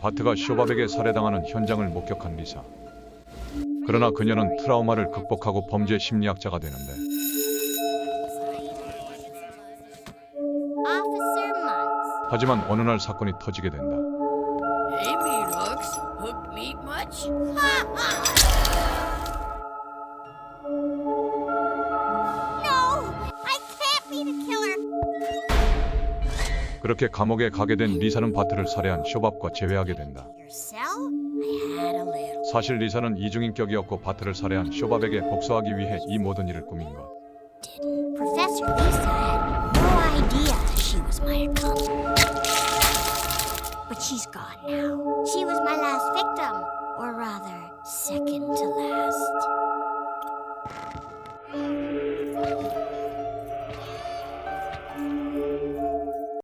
바트가 쇼밥에게 살해당하는 현장을 목격한 리사. 그러나 그녀는 트라우마를 극복하고 범죄 심리학자가 되는데. 하지만 어느 날 사건이 터지게 된다. Meat much? 그렇게 감옥에 가게 된 리사는 바트를 살해한 쇼밥과 재회하게 된다. 사실 리사는 이중인격이었고 바트를 살해한 쇼밥에게 복수하기 위해 이 모든 일을 꾸민 것.